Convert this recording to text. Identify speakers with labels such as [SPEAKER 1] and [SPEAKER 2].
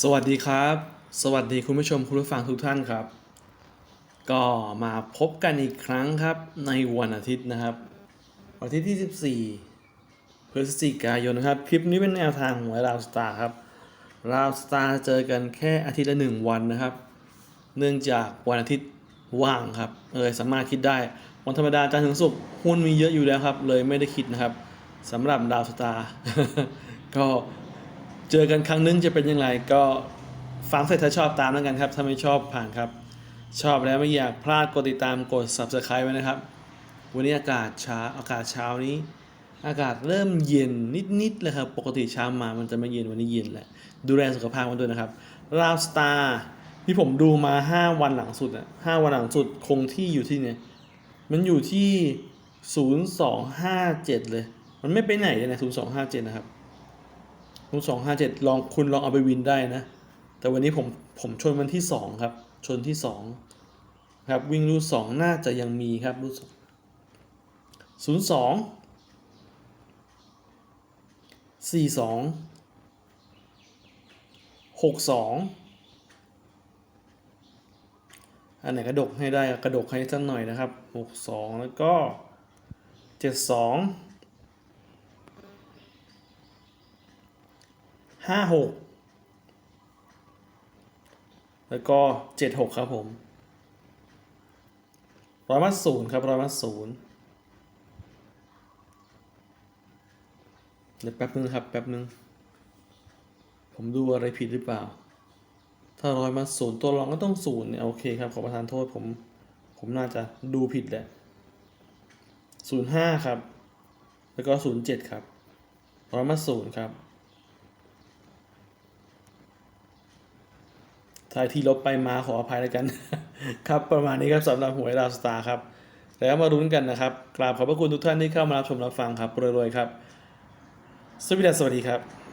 [SPEAKER 1] สวัสดีครับ สวัสดีคุณผู้ชมคุณผู้ฟังทุกท่านครับ ก็มาพบกันอีกครั้งครับในวันอาทิตย์นะครับวันอาทิตย์ที่14พฤศจิกายนนะครับ คลิปนี้เป็นแนวทางของราวสตาร์ครับราวสตาร์เจอกันแค่อาทิตย์ละหนึ่งวันนะครับ เนื่องจากวันอาทิตย์ว่างครับเลยสามารถคิดได้วันธรรมดาจันทร์ถึงศุกร์หุ้นมีเยอะอยู่แล้วครับ เลยไม่ได้คิดนะครับสำหรับดาวสตาร์ก็ เจอกันครั้งนึงจะเป็นยังไงก็ฟังเสร็จถ้าชอบตามแล้วกันครับ ถ้าไม่ชอบผ่านครับ ชอบแล้วไม่อยากพลาดกดติดตามกด subscribe ไว้นะครับ วันนี้อากาศเช้าอากาศเช้านี้ อากาศเริ่มเย็นนิดๆเลยครับ ปกติเช้ามามันจะไม่เย็นวันนี้เย็นแหละ ดูแลสุขภาพกันด้วยนะครับราวสตาร์ที่ผมดูมา 5 วันหลังสุดอะ5วันหลังสุดคงที่อยู่ที่เนี่ยมันอยู่ที่ 0257 เลย มันไม่ไปไหนเลยนะ0257 นะครับ รูสองห้าเจ็ดลองคุณลองเอาไปวินได้นะ แต่วันนี้ผมผมชนวันที่สองครับ ชนที่สองครับวิ่งรูสองน่าจะยังมีครับรูสองศูนย์สองสี่สองหกสองอันไหนกระดกให้ได้กระดกให้สักหน่อยนะครับหกสองแล้วก็เจ็ดสอง ห้าหกแล้วก็เจ็ดหกครับผมร้อยมัดศูนย์ครับร้อยมัดศูนย์เดี๋ยวแป๊บนึงครับแป๊บนึง ผมดูอะไรผิดหรือเปล่า ถ้าร้อยมัดศูนย์ตัวรองก็ต้องศูนย์เนี่ยโอเคครับขอประทานโทษผม ผมน่าจะดูผิดแหละศูนย์ห้าครับ แล้วก็ศูนย์เจ็ดครับร้อยมัดศูนย์ครับ ทายที่ลบไปมาขออภัยแล้วกัน ครับประมาณนี้ครับสำหรับหวยดาวสตาร์ครับ แล้วมารุ้นกันนะครับ กราบขอบพระคุณทุกท่านที่เข้ามารับชมรับฟังครับรวยๆครับ สวัสดีครับ